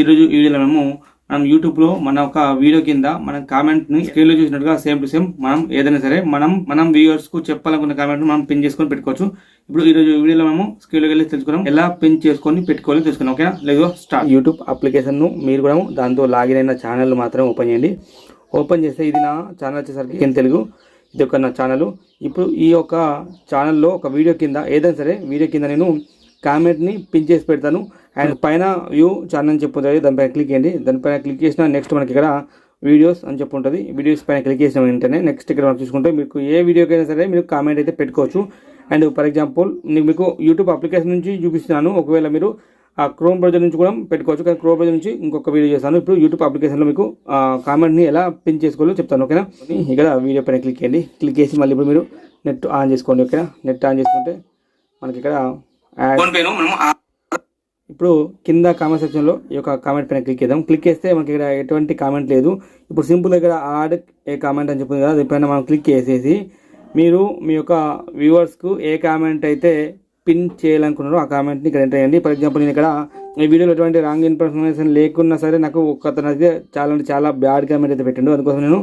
ఈరోజు వీడియోలో మేము మనం యూట్యూబ్లో మన ఒక వీడియో కింద మనం కామెంట్ని స్క్రీన్లో చూసినట్టుగా సేమ్ టు సేమ్ మనం ఏదైనా సరే మనం మనం వ్యూవర్స్కు చెప్పాలనుకున్న కామెంట్ మనం పిన్ చేసుకొని పెట్టుకోవచ్చు. ఇప్పుడు ఈ రోజు వీడియోలో మేము స్క్రీన్లోకి వెళ్ళి తెలుసుకున్నాం. ఎలా పిన్ చేసుకొని పెట్టుకోవాలి తెలుసుకున్నాం ఓకేనా లేదు స్టార్ట్ యూట్యూబ్ అప్లికేషన్ను మీరు కూడా దాంతో లాగిన్ అయిన ఛానల్ మాత్రం ఓపెన్ చేయండి. ఓపెన్ చేస్తే ఇది నా ఛానల్ వచ్చేసరికి కింద తెలుగు? ఇది ఒక నా ఛానల్ ఇప్పుడు ఈ యొక్క ఛానల్లో ఒక వీడియో కింద ఏదైనా సరే వీడియో కింద నేను కామెంట్ని పిన్ చేసి పెడతాను. అండ్ పైన వ్యూ ఛానల్ అని చెప్పుంటుంది దానిపైన క్లిక్ చేయండి. దానిపైన క్లిక్ చేసిన నెక్స్ట్ మనకి ఇక్కడ వీడియోస్ అని చెప్పి ఉంటుంది. వీడియోస్ పైన క్లిక్ చేసిన వెంటనే నెక్స్ట్ ఇక్కడ మనం చూసుకుంటే మీకు ఏ వీడియోకైనా సరే మీరు కామెంట్ అయితే పెట్టుకోవచ్చు. అండ్ ఫర్ ఎగ్జాంపుల్ నేను మీకు యూట్యూబ్ అప్లికేషన్ నుంచి చూపిస్తున్నాను. ఒకవేళ మీరు ఆ క్రోమ్ బ్రౌజర్ నుంచి కూడా పెట్టుకోవచ్చు. కానీ క్రోమ్ బ్రౌజర్ నుంచి ఇంకొక వీడియో చేస్తాను. ఇప్పుడు యూట్యూబ్ అప్లికేషన్లో మీకు కామెంట్ని ఎలా పిన్ చేసుకోవాలో చెప్తాను ఓకేనా? ఇక్కడ వీడియో పైన క్లిక్ చేయండి. క్లిక్ చేసి మళ్ళీ ఇప్పుడు మీరు నెట్ ఆన్ చేసుకోండి ఓకేనా? నెట్ ఆన్ చేసుకుంటే మనకి ఇక్కడ ఇప్పుడు కింద కామెంట్ సెక్షన్లో ఈ యొక్క కామెంట్ పైన క్లిక్ చేద్దాం. క్లిక్ చేస్తే మనకి ఇక్కడ ఎటువంటి కామెంట్ లేదు. ఇప్పుడు సింపుల్ ఇక్కడ ఆడ్ ఏ కామెంట్ అని చెప్పింది కదా దీనిపైన మనం క్లిక్ చేసేసి మీరు మీ యొక్క వ్యూవర్స్కు ఏ కామెంట్ అయితే పిన్ చేయాలనుకున్నారో ఆ కామెంట్ని ఇక్కడ ఎంటర్ చేయండి. ఫర్ ఎగ్జాంపుల్ నేను ఇక్కడ ఈ వీడియోలో ఎటువంటి రాంగ్ ఇన్ఫర్మేషన్ లేకున్నా సరే నాకు ఒకతను అయితే చాలా అంటే చాలా బ్యాడ్ కామెంట్ అయితే పెట్టిండు. అందుకోసం నేను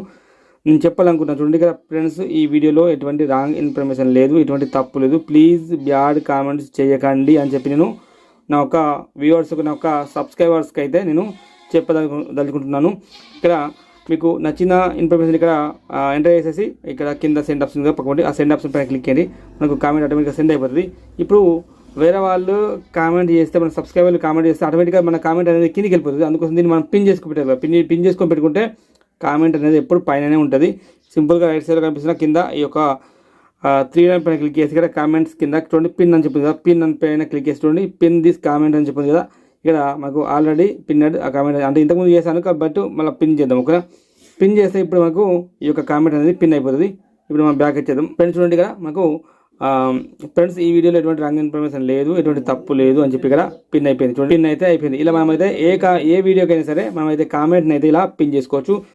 నేను చెప్పాలనుకుంటున్నాను చూడండి ఇక్కడ ఫ్రెండ్స్ ఈ వీడియోలో ఎటువంటి రాంగ్ ఇన్ఫర్మేషన్ లేదు ఎటువంటి తప్పు లేదు. ప్లీజ్ బ్యాడ్ కామెంట్స్ చేయకండి అని చెప్పి నేను నా యొక్క వ్యూవర్స్కి నా ఒక సబ్స్క్రైబర్స్కి అయితే నేను చెప్పదలు దలుచుకుంటున్నాను ఇక్కడ మీకు నచ్చిన ఇన్ఫర్మేషన్ ఇక్కడ ఎంటర్ చేసేసి ఇక్కడ కింద సెండ్ ఆప్షన్ పక్కకుంటే ఆ సెండ్ ఆప్షన్ పైన క్లిక్ చేయండి. మనకు కామెంట్ ఆటోమేటిక్గా సెండ్ అయిపోతుంది. ఇప్పుడు వేరే వాళ్ళు కామెంట్ చేస్తే మన సబ్స్క్రైబర్లు కామెంట్ చేస్తే ఆటోమేటిక్గా మన కామెంట్ అనేది కిందికి వెళ్ళిపోతుంది. అందుకోసం దీన్ని మనం పిన్ చేసుకుని పెట్టాలి పిన్ పిన్ చేసుకొని పెట్టుకుంటే కామెంట్ అనేది ఎప్పుడు పైననే ఉంటుంది. సింపుల్గా రైట్ సైడ్లో కనిపిస్తున్న కింద ఈ యొక్క త్రీ లైన్ పైన క్లిక్ చేసి ఇక్కడ కామెంట్స్ కింద చూడండి పిన్ అని చెప్పింది కదా పిన్ అని పైన క్లిక్ చేసి చూడండి పిన్ దిస్ కామెంట్ అని చెప్పింది కదా. ఇక్కడ మాకు ఆల్రెడీ పిన్నడ్ ఆ కామెంట్ అంటే ఇంతకుముందు చేశాను కాబట్టి మళ్ళీ పిన్ చేద్దాం ఓకేనా? పిన్ చేస్తే ఇప్పుడు మనకు ఈ యొక్క కామెంట్ అనేది పిన్ అయిపోతుంది. ఇప్పుడు మనం బ్యాక్ వచ్చేద్దాం. ఫ్రెండ్స్ చూడండి ఇక్కడ మనకు ఫ్రెండ్స్ ఈ వీడియోలో ఎటువంటి రాంగ్ ఇన్ఫర్మేషన్ లేదు ఎటువంటి తప్పు లేదు అని చెప్పి ఇక్కడ పిన్ అయిపోయింది. చూడండి పిన్ అయితే అయిపోయింది. ఇలా మనమైతే ఏ కా ఏ వీడియోకైనా సరే మనమైతే కామెంట్ని అయితే ఇలా పిన్ చేసుకోవచ్చు.